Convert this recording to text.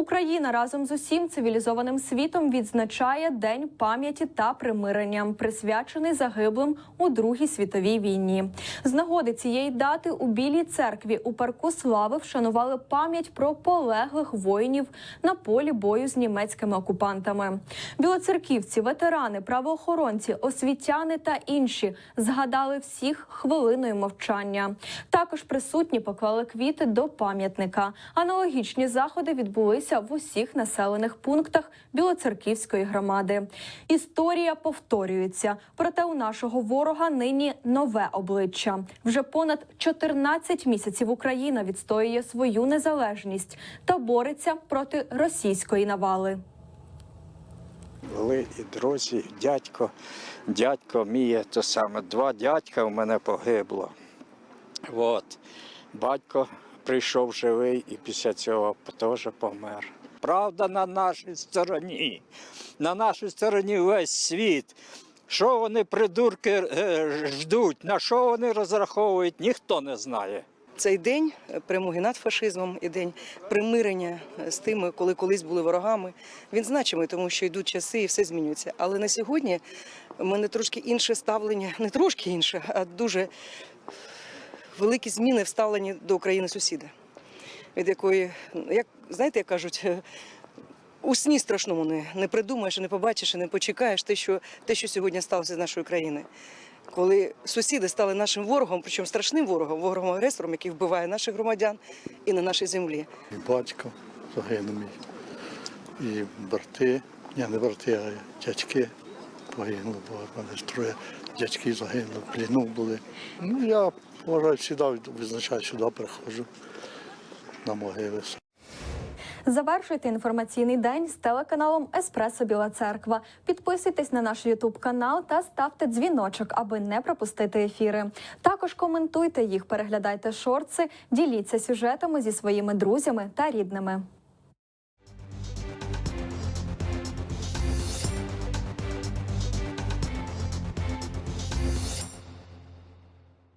Україна разом з усім цивілізованим світом відзначає День пам'яті та примирення, присвячений загиблим у Другій світовій війні. З нагоди цієї дати у Білій церкві у парку Слави вшанували пам'ять про полеглих воїнів на полі бою з німецькими окупантами. Білоцерківці, ветерани, правоохоронці, освітяни та інші згадали всіх хвилиною мовчання. Також присутні поклали квіти до пам'ятника. Аналогічні заходи відбулися в усіх населених пунктах Білоцерківської громади. Історія повторюється, проте у нашого ворога нині нове обличчя. Вже понад 14 місяців Україна відстоює свою незалежність та бореться проти російської навали. Були і друзі, дядько. Дядько мій, то саме два дядька у мене погибло. От. Батько прийшов живий і після цього теж помер. Правда на нашій стороні. На нашій стороні весь світ. Що вони, придурки, е, ждуть, на що вони розраховують, ніхто не знає. Цей день перемоги над фашизмом і день примирення з тими, коли колись були ворогами. Він значимий, тому що йдуть часи і все змінюється. Але на сьогодні в мене трошки інше ставлення, не трошки інше, а дуже великі зміни в ставленні до України сусіда, від якої, як знаєте, як кажуть. У сні страшному не, не придумаєш, не побачиш, не почекаєш те, що те, що сьогодні сталося з нашою країною. Коли сусіди стали нашим ворогом, причому страшним ворогом, ворогом агресором, який вбиває наших громадян і на нашій землі. І батько загинув мій. І брати, ні, не брати, а дядьки погинули, бо мене ж троє дядьки загинули, в пліну були. Ну, я вважаю, завжди визначаю, сюди приходжу на могили. Завершуйте інформаційний день з телеканалом Еспресо Біла Церква. Підписуйтесь на наш Ютуб канал та ставте дзвіночок, аби не пропустити ефіри. Також коментуйте їх, переглядайте шорти, діліться сюжетами зі своїми друзями та рідними.